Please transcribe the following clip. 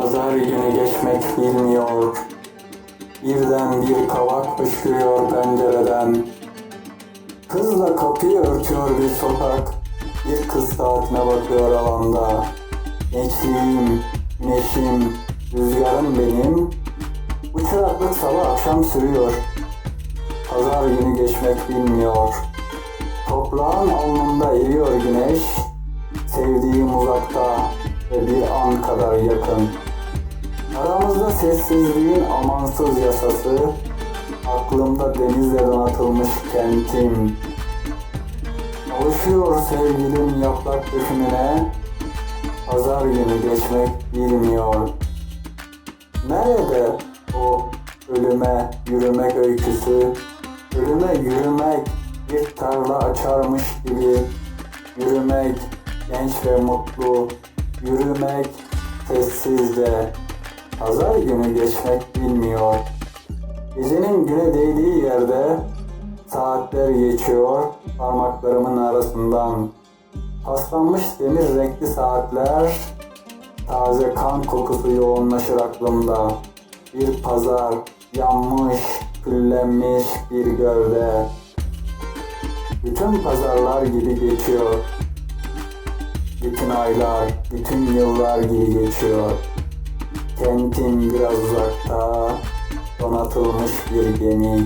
Pazar günü geçmek bilmiyor. Birden bir kavak fışkırıyor pencereden. Kızla kapıyı örtüyor bir sokak. Bir kız saatine bakıyor alanda. Gençliğim, güneşim, rüzgarım benim. Bu çıraklık sabah akşam sürüyor. Pazar günü geçmek bilmiyor. Toprağın alnında eriyor güneş. Sevdiğim uzakta ve bir an kadar yakın. Aramızda sessizliğin amansız yasası, aklımda denizle donatılmış kentim. Alışıyor sevgilim yaprak dökümüne, pazar günü geçmek bilmiyor. Nerede o ölüme yürümek öyküsü, ölüme yürümek bir tarla açarmış gibi, yürümek genç ve mutlu, yürümek sessizce, pazar günü geçmek bilmiyor. Gecenin güne değdiği yerde saatler geçiyor parmaklarımın arasından. Paslanmış demir renkli saatler, taze kan kokusu yoğunlaşır aklımda. Bir pazar, yanmış, küllenmiş bir gövde. Bütün pazarlar gibi geçiyor. Bütün aylar, bütün yıllar gibi geçiyor. Kentin biraz uzakta, donatılmış bir gemi.